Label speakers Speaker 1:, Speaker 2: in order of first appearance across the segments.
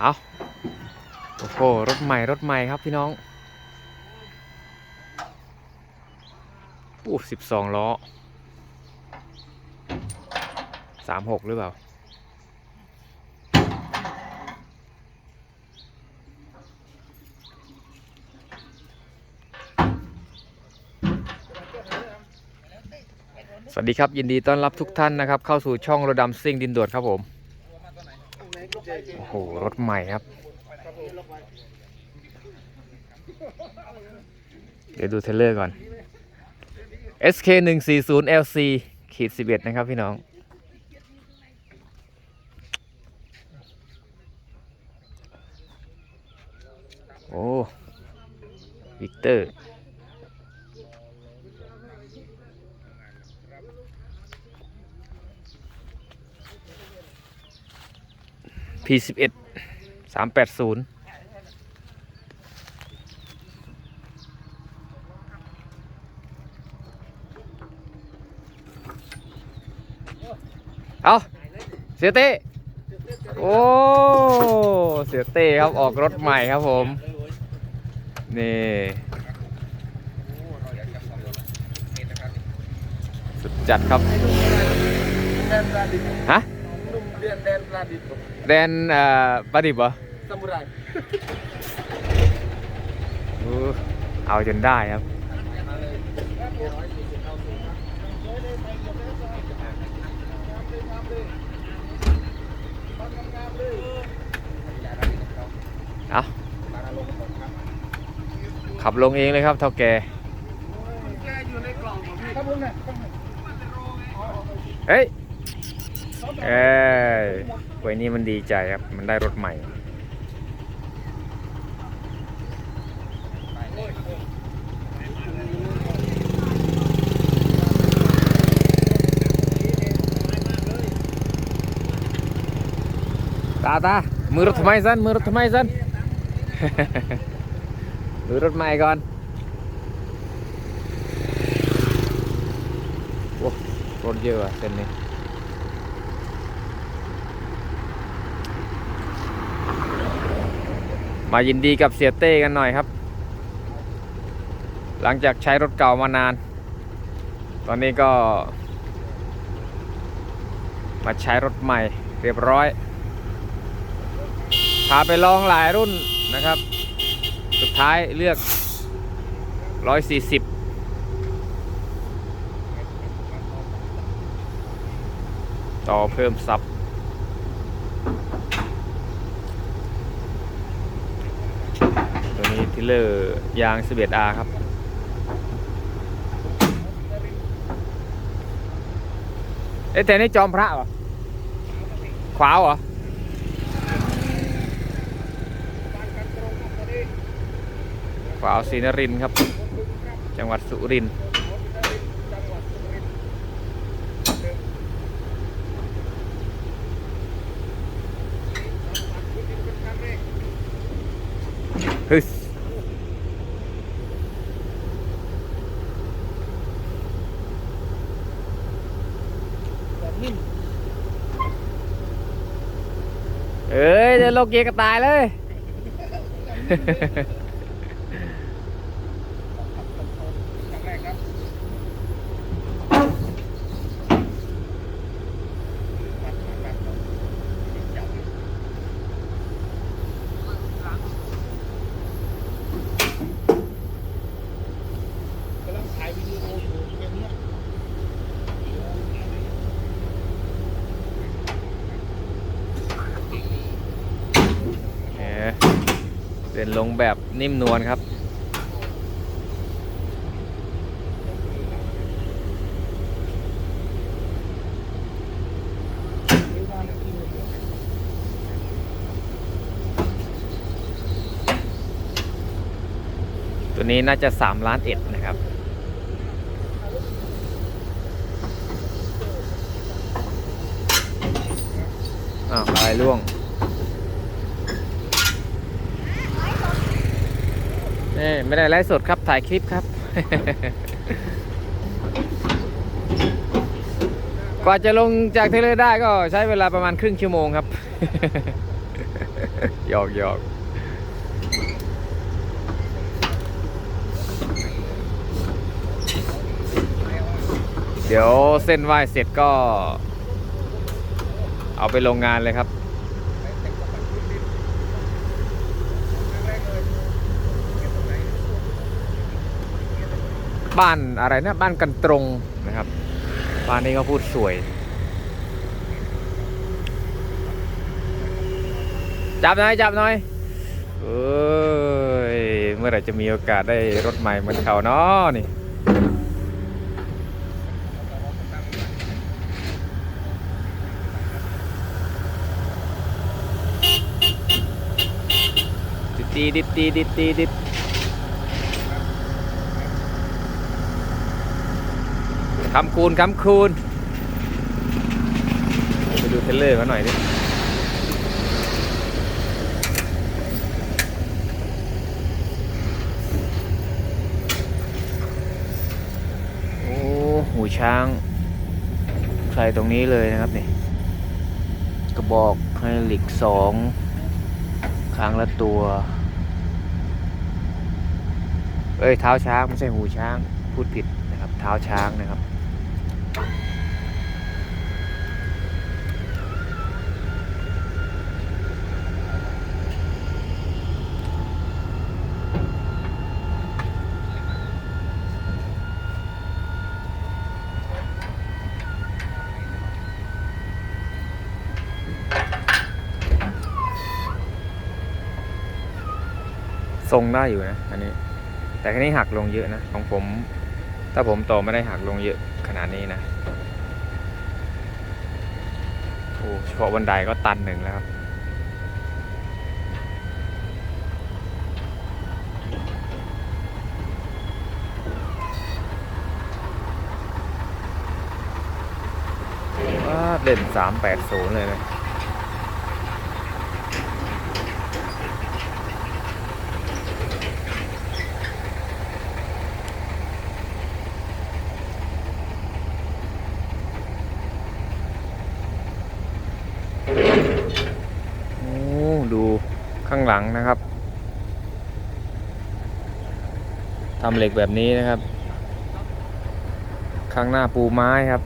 Speaker 1: เอาโอ้โหรถใหม่รถใหม่ครับพี่น้องอู้สิบสองล้อสามหกหรือเปล่าสวัสดีครับ ยินดีต้อนรับทุกท่านนะครับ เข้าสู่ช่องรถดำซิ่งดินโดดครับผม โอ้โหรถใหม่ครับ เดี๋ยวดูเทเลอร์ก่อน SK 1 4 0 LC ขีด11 นะครับพี่น้องโอ้วิกเตอร์ P11 380เอาเสียเต้โอ้ เสียเต้ครับออกรถใหม่ครับผม นี่สุดจัดครับ
Speaker 2: แดนปลาดิบ
Speaker 1: ฮะ
Speaker 2: นุ่มเรียนแดนปลาดิบ
Speaker 1: แดนเอ่อปลาดิบเหรอ
Speaker 2: ซามูไร
Speaker 1: อู้เอาจนได้ครับ เอาขับลงเองเลยครับเท่าแก
Speaker 2: อยู่ในกล่องของพี่ครับผมเนี่ย
Speaker 1: เฮ้ย เอ้ยไว้นี่มันดีใจครับ มันได้รถใหม่ ตาตา มือรถทำไมสันมือรถทำไมสันมือรถใหม่ก่อนโอ้รถเยอะอะเส้นนี้ มายินดีกับเสียเต้กันหน่อยครับ หลังจากใช้รถเก่ามานาน ตอนนี้ก็ มาใช้รถใหม่เรียบร้อย พาไปลองหลายรุ่นนะครับ สุดท้ายเลือก 140ต่อเพิ่มซับ ตัวนี้ทิล เลอร์ยาง 11R ครับ เอ๊ะแต่นี่จอมพระเหรอ ขวาเหรอขวาวศรีนรินครับ จังหวัดสุรินทร์ฮึสเอ้ยเดินโลกเกียร์ก็ตายเลย
Speaker 2: กำลังถ่ายวิดีโออยู่อย่างเงี้ย
Speaker 1: แหม เดินลงแบบนิ่มนวลครับ ตัวนี้น่าจะ 3 ล้านเอ็ดนะครับอ้าวอะไรล่วง นี่ไม่ได้ไลฟ์สดครับถ่ายคลิปครับ กว่าจะลงจากเทเลได้ก็ใช้เวลาประมาณครึ่งชั่วโมงครับ หยอกหยอกเดี๋ยวเส้นไหว้เสร็จก็ เอาไปโรงงานเลยครับ บ้านอะไรนะบ้านกันตรงนะครับ บ้านนี้เขาพูดสวยจับหน่อยจับหน่อยเอ้ยเมื่อไหร่จะมีโอกาสได้รถใหม่เหมือนเขาเนาะนี่ดิดดีดิดดีดิดดีดิด คำคูณคำคูณไปดูเทเลอร์มาหน่อยดิโอ้หูช้างใส่ตรงนี้เลยนะครับนี่กระบอกไฮลิกสองครั้งละตัว เอ้ยเท้าช้างไม่ใช่หูช้างพูดผิดนะครับ เท้าช้างนะครับ ทรงได้อยู่นะอันนี้ แต่คันนี้หักลงเยอะนะของผม ถ้าผมต่อไม่ได้หักลงเยอะขนาดนี้นะโอ้เฉพาะบันไดก็ตันหนึ่งแล้วครับว้าเล่นสามแปดศูนย์เลยนะ โอ้ดูข้างห ลังนะครับทำเหล็กแบบนี้นะครับ ข้างหน้าปูไม้ครับ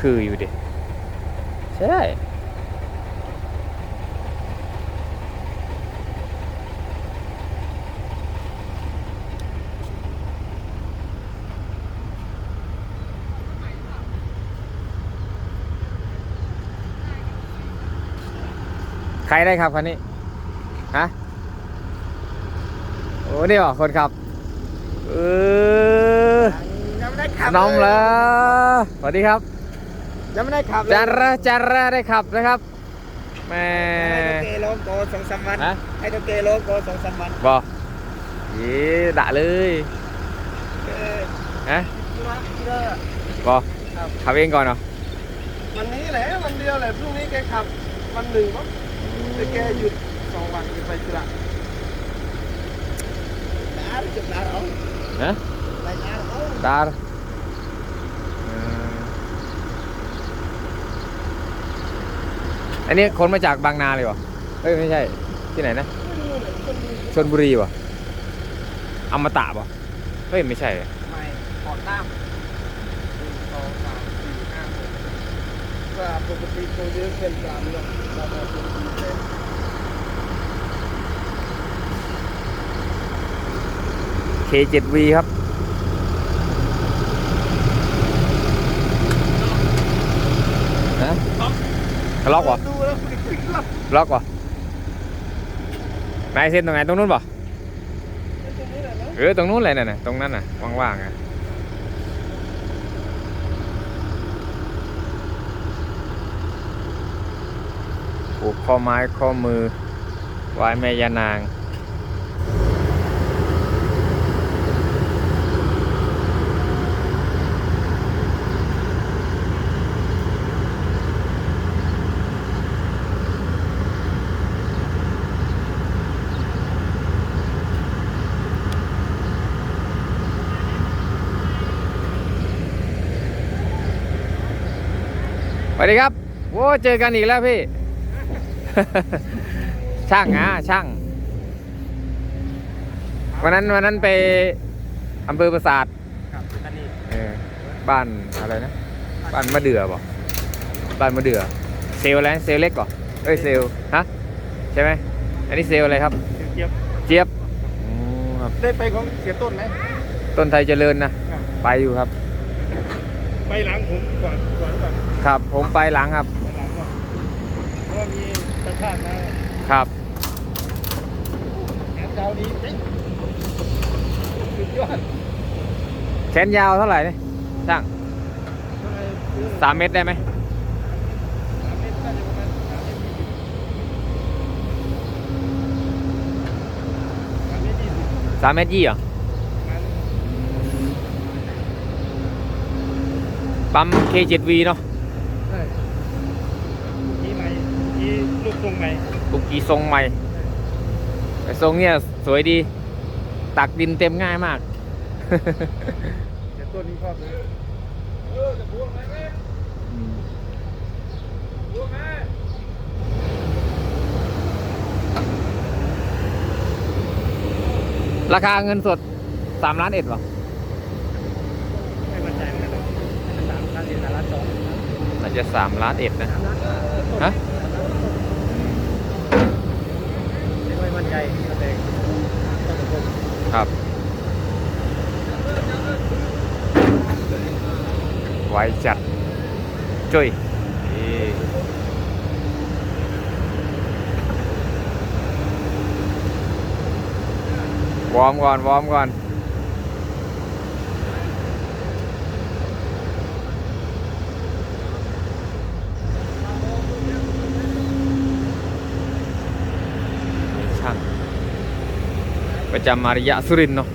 Speaker 1: คืออยู่ดิใช่ ใครได้ครับคันนี้ฮะโอ้นี่เหรอคนขับเออ
Speaker 2: ยังไม่ได้ขับ
Speaker 1: น้องแล้วสวัสดีครับ
Speaker 2: ยังไม่ได้ขับเลย
Speaker 1: จาระจาระได้ขับนะครับแหม่
Speaker 2: ให้ตัวเกโลโก้สองสามวัน
Speaker 1: ฮะ
Speaker 2: ให้ตัวเกโลโก้สองสามวัน
Speaker 1: บอยี่ด่าเลย
Speaker 2: เออ
Speaker 1: ฮะ
Speaker 2: ธุระเยอะ
Speaker 1: บอ
Speaker 2: ครับ
Speaker 1: ขับเองก่อนเหรอ
Speaker 2: วันนี้แหละวันเดียวแหละพรุ่งนี้แกขับวันหนึ่งมั้ง แต่แกหยุดสองวันแกไปธุระดาจุดดาเอา
Speaker 1: ฮะ
Speaker 2: ไปดาเอา
Speaker 1: ดาเอออันนี้คนมาจากบางนาเลยวะเอ้ยไม่ใช่ ที่ไหนนะ
Speaker 2: ไม่รู้เลยคนดู
Speaker 1: ชนบุรีวะอมตะปะเฮ้ยไม่ใช่
Speaker 2: ไม่ขอตาม กเป็นสี่เลย
Speaker 1: K7V ครับฮะล็อกวะ
Speaker 2: ล้วคุณคลิกล็อก
Speaker 1: ล็อกวะนายเส้นตรงไหนตรงนู้นปะ
Speaker 2: ตรงนี้แหละ
Speaker 1: เออตรงนู้นเลยน่ะนะตรงนั้นน่ะว่างๆอะ ข้อไม้ข้อมือไว้แม่ยานาง สวัสดีครับ โว้เจอกันอีกแล้วพี่ ช่างอะช่าง วันนั้นวันนั้นไปอำเภอปราสาท
Speaker 2: ครับอันนี้
Speaker 1: เออบ้านอะไรนะ บ้านมะเดื่อบ่บ้านมะเดื่อ เซลลอะไรนะเซลลเล็กก่อเอ้ยเซลลฮะใช่ไหมอันนี้เซลลอะไรครับ
Speaker 2: เจี๊ยบ
Speaker 1: เจี๊ยบอ๋อครับ
Speaker 2: ได้ไปของเสียต้นไหม
Speaker 1: ต้นไทยเจริญนะ
Speaker 2: ครับ
Speaker 1: ไปอยู่ครับ
Speaker 2: ไปหลังผมก่อนก่อนก่อน
Speaker 1: ครับ ผมไปหลังครับ
Speaker 2: ไปหลังก่อนเพราะว่ามี ประชาตินะครับแขนยาวดีเจ๊งสุดยอด
Speaker 1: แขนยาวเท่าไหร่เนี่ยช่าง
Speaker 2: ทำไมซื้อ
Speaker 1: สามเมตรได้ไหม
Speaker 2: สามเมตรน่าจะประมาณสามเมตรยี่สิบสามเมตรยี่สิบ
Speaker 1: สามเมตรยี่เหรอ
Speaker 2: ประมาณ
Speaker 1: ปั๊ม K7V เนาะ
Speaker 2: ใช่ที่ใหม่ที่ ลูกทรงใหม่
Speaker 1: ปุกกีทรงใหม่แต่ทรงเนี่ยสวยดี ตักดินเต็มง่ายมาก
Speaker 2: แต่ต้นนี้ชอบเลยเออจะพูดไหมแม่พูดไหม
Speaker 1: ราคาเงินสดสามล้านเอ็ดวะ
Speaker 2: ไม่มั่นใจเหมือนกันสามล้านเอ็ดล้านสอง
Speaker 1: น่าจะสามล้านเอ็ดนะฮะ
Speaker 2: ไม่มั่นใจแต่ต้องผม
Speaker 1: ครับ ไว้จัดจุ้ยนี่วอร์มก่อน วอร์มก่อน ช่าง ประจำมาริยะสุรินเนาะ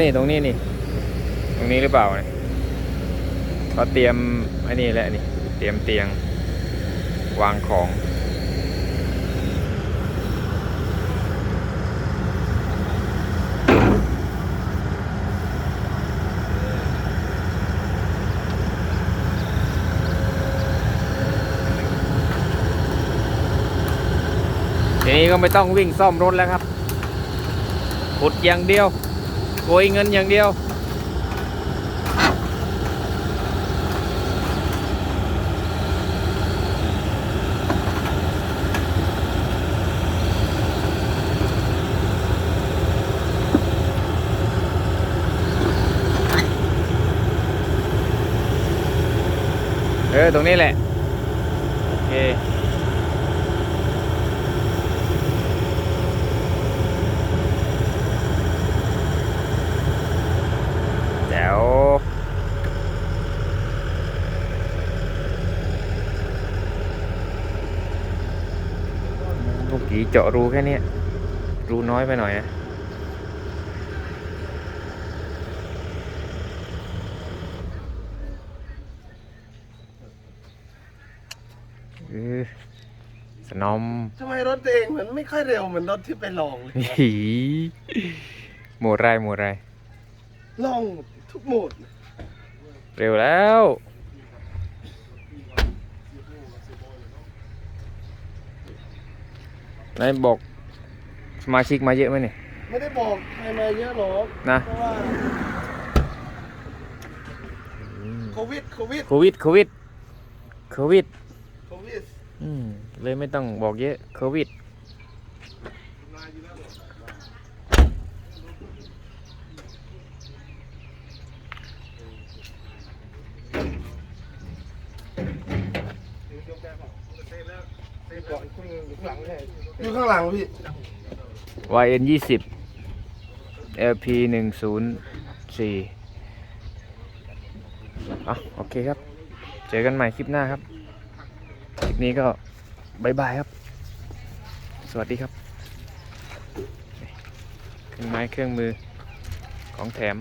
Speaker 1: นี่ตรงนี้นี่ ตรงนี้หรือเปล่าเนี่ยเขาเตรียมไอ้นี่แหละนี่ เตรียมเตียง วางของ ทีนี้ก็ไม่ต้องวิ่งซ่อมรถแล้วครับขุดอย่างเดียว โกยเงินอย่างเดียว เออ ตรงนี้แหละ โอเค แจ๋ว ลูกกีเจาะรูแค่เนี้ยรูน้อยไปหน่อยนะเออสนอม
Speaker 2: ทำไมรถตัวเองเหมือนไม่ค่อยเร็วเหมือนรถที่ไปลองเลย
Speaker 1: หีโหมดไรโหมดไร
Speaker 2: ลองทุกโหมด
Speaker 1: เร็วแล้ว ไหนบอกสมาชิกมาเยอะไหมเนี่ย
Speaker 2: ไม่ได้บอกใครมาเยอะหรอก
Speaker 1: นะ
Speaker 2: เพราะว่าโควิดโควิด
Speaker 1: โควิดโควิดโควิด
Speaker 2: โควิด
Speaker 1: อืมเลยไม่ต้องบอกเยอะโควิด
Speaker 2: อยู่ข้างหลังพี่
Speaker 1: YN ยี่สิบ LP หนึ่งศูนย์สี่อะโอเคครับ เจอกันใหม่คลิปหน้าครับ คลิปนี้ก็บายบายครับ สวัสดีครับ เครื่องไม้เครื่องมือของแถม